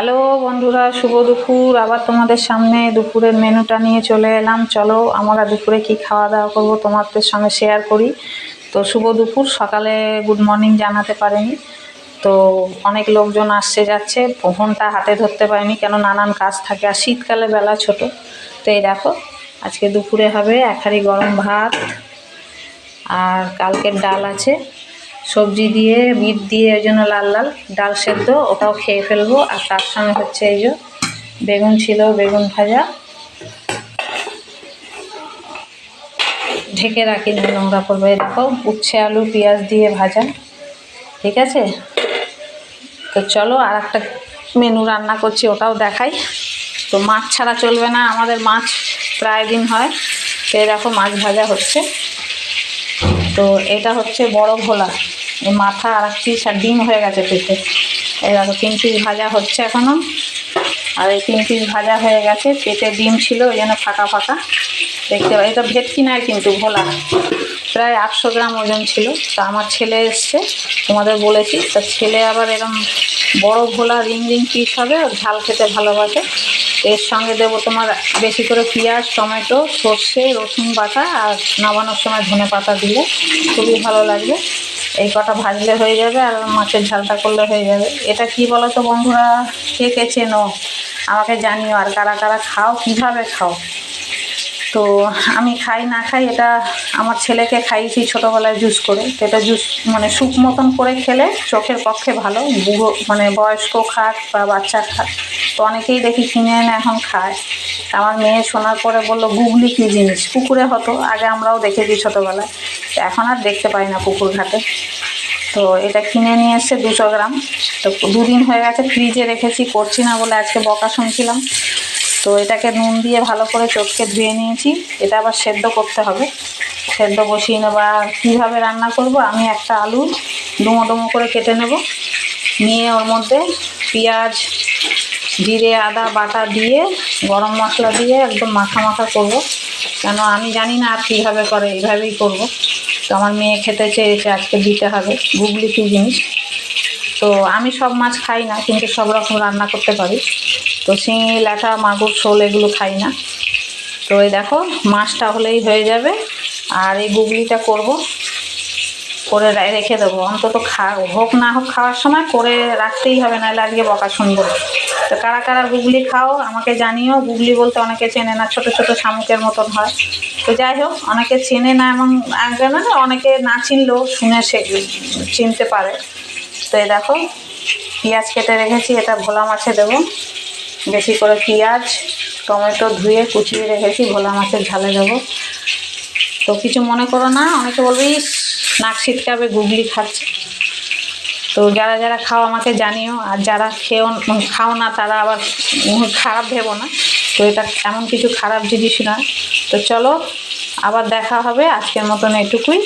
Hello বন্ধুরা, শুভ দুপুর। আবার তোমাদের সামনে দুপুরের মেনুটা নিয়ে চলে এলাম। চলো, আমরা দুপুরে কি খাওয়া দাওয়া করব তোমাদের সঙ্গে শেয়ার করি। তো শুভ দুপুর, সকালে গুড মর্নিং জানাতে পারেনি। তো অনেক লোকজন আসছে যাচ্ছে, ফোনটা হাতে ধরতে পারিনি, কেন নানান কাজ থাকে। আর শীতকালে বেলা ছোট, তো এই দেখো, আজকে দুপুরে হবে এক গরম ভাত। আর কালকের ডাল আছে। সবজি দিয়ে, বিট দিয়ে ওই জন্য লাল লাল, ডাল সেদ্ধ, ওটাও খেয়ে ফেলব। আর তার সঙ্গে হচ্ছে এই যে বেগুন ছিল, বেগুন ভাজা। ঢেকে রাখি নোংরা করবে দেখো, উচ্ছে, আলু, পেঁয়াজ দিয়ে ভাজা। ঠিক আছে? তো চলো আর একটা মেনু রান্না করছি, ওটাও দেখাই। তো মাছ ছাড়া চলবে না, আমাদের মাছ প্রায় দিন হয়। তো দেখো, মাছ ভাজা হচ্ছে। তো এটা হচ্ছে বড় ভোলা। এই মাথা আর এক পিস আর ডিম হয়ে গেছে পেটে। এই দেখো, তিন পিস ভাজা হচ্ছে এখনও আর এই তিন পিস ভাজা হয়ে গেছে, পেটে ডিম ছিল, ওই জন্য ফাঁকা ফাঁকা। দেখতে পাই এটা ভেটকি নয় কিন্তু, ভোলা। প্রায় আটশো গ্রাম ওজন ছিল। তা আমার ছেলে এসছে, তোমাদের বলেছি। তা ছেলে আবার এরকম বড় ভোলা রিং রিং পিস হবে ও ঝাল খেতে ভালোবাসে। এর সঙ্গে দেবো তোমার বেশি করে পেঁয়াজ, টমেটো, সর্ষে, রসুন বাটা, আর নামানোর সময় ধনে পাতা দিলে খুবই ভালো লাগবে। এই কটা ভাজলে হয়ে যাবে আর মাছের ঝালটা করলে হয়ে যাবে। এটা কি বলো তো বন্ধুরা? কে কে চেনো? আমাকে জানিও আর কারা কারা খাও, কীভাবে খাও? তো আমি খাই না খাই এটা আমার ছেলেকে খাইয়েছি ছোটোবেলায় জুস করে। তো এটা জুস মানে স্যুপ মতন করে খেলে চোখের পক্ষে ভালো, বুড়ো মানে বয়স্ক খাক বা বাচ্চা খাক। তো অনেকেই দেখি কিনে এনে এখন খায়। আমার মেয়ে শোনার পরে বলল, গুগলি কী জিনিস? পুকুরে হতো, আগে আমরাও দেখেছি ছোটোবেলায়। তো এখন আর দেখতে পাই না পুকুর ঘাটে। তো এটা কিনে নিয়ে এসছে দুশো গ্রাম। তো দুদিন হয়ে গেছে, ফ্রিজে রেখেছি, করছি না বলে আজকে বকা শুনছিলাম। তো এটাকে নুন দিয়ে ভালো করে চটকে ধুয়ে নিয়েছি। এটা আবার সেদ্ধ করতে হবে। সেদ্ধ বসিয়ে নেব। আর কীভাবে রান্না করব? আমি একটা আলু ডুমো ডুমো করে কেটে নেব। নিয়ে ওর মধ্যে পেঁয়াজ জিরে, আদা, বাটা দিয়ে, গরম মশলা দিয়ে একদম মাখা মাখা করব। কেন আমি জানি না আর কীভাবে করে, এইভাবেই করব। তো আমার মেয়ে খেতে চেয়েছে আজকে দিতে হবে, গুগলি কী জিনিস। তো আমি সব মাছ খাই না, কিন্তু সব রকম রান্না করতে পারি। তো শিঙি ল্যাঠা মাগুর, শোল এগুলো খাই না। তো এই দেখো, মাছটা হলেই হয়ে যাবে। আর এই গুগলিটা করব, করে রেখে দেবো। অন্তত খা, হোক না হোক খাওয়ার সময় করে রাখতেই হবে, নাহলে আজকে বকা শুনব তো কারা কারা গুগলি খাও, আমাকে জানিও। গুগলি বলতে অনেকে চেনে না, ছোট ছোট শামুকের মতন হয়। তো যাই হোক, অনেকে চেনে না এবং না, অনেকে না চিনলেও শুনে সে চিনতে পারে। তো এই দেখো, পেঁয়াজ কেটে রেখেছি, এটা ভোলা মাছে দেবো। বেশি করে পেঁয়াজ, টমেটো ধুয়ে কুচিয়ে রেখেছি, ভোলা মাছের ঝালে দেবো। তো কিছু মনে করো না, অনেকে বলবে, ইস, নাক ছিটকাবে, গুগলি খাচ্ছে। তো যারা যারা খাও আমাকে জানিও, আর যারা খেও খাও না, তারা আবার খারাপ ভেবো না। তো এটা এমন কিছু খারাপ জিনিস না তো চলো, আবার দেখা হবে। আজকের মতন এটুকুই।